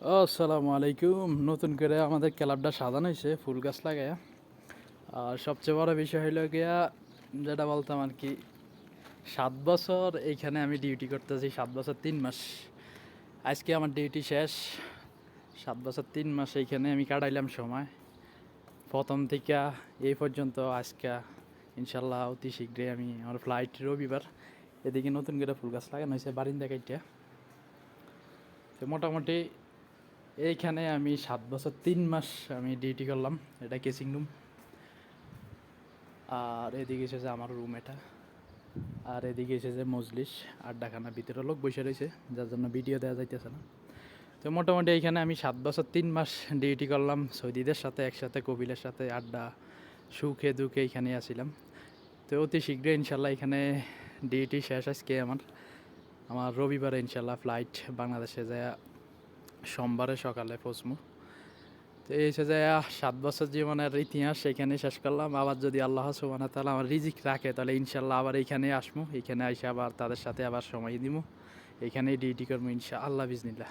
আসসালামু আলাইকুম। নতুন করে আমাদের ক্লাবটা সাজানো হয়েছে, ফুল গাছ লাগায়া। আর সবচেয়ে বড় বিষয় হইল গিয়া, যেটা বলতাম আর কি, সাত বছর এইখানে আমি ডিউটি করতেছি, সাত বছর তিন মাস। আজকে আমার ডিউটি শেষ। সাত বছর তিন মাস এইখানে আমি কাটাইলাম সময়। প্রথম থেকে এই পর্যন্ত আজকে ইনশাল্লাহ অতি শীঘ্রই আমি আমার ফ্লাইট রবিবার। এদিকে নতুন করে ফুল গাছ লাগানো হয়েছে, বারিন্দা কাইটা তো মোটামুটি এইখানে আমি সাত বছর, তিন মাস আমি ডিউটি করলাম, এটা কেসিং রুম আর এদিকে এসেছে আমার রুম এটা। আর এদিকে এসেছে মজলিস আড্ডাখানা ভিতরে লোক বসে রয়েছে, যার জন্য ভিডিও দেওয়া যাইতেছে না। তো মোটামুটি এইখানে আমি সাত বছর, তিন মাস ডিউটি করলাম, সৌদিদের সাথে একসাথে কবিলের সাথে আড্ডা, সুখে দুঃখে এইখানে আসছিলাম তো অতি শীঘ্রই ইনশাল্লাহ এখানে ডিউটি শেষ আজকে আমার। আমার রবিবারে ইনশাল্লাহ ফ্লাইট বাংলাদেশে যায় সোমবারে সকালে পৌঁছবো তো এই হচ্ছে যে সাত বছর জীবনের ইতিহাস এখানে শেষ করলাম। আবার যদি আল্লাহ সুবানা তাহলে আমার রিজিক রাখে, তাহলে ইনশাল্লাহ আবার এইখানে আসব। এখানে এসে আবার তাদের সাথে আবার সময় দিব। এখানেই ডিউটি করব ইনশা আল্লাহ বিজনিল্লাহ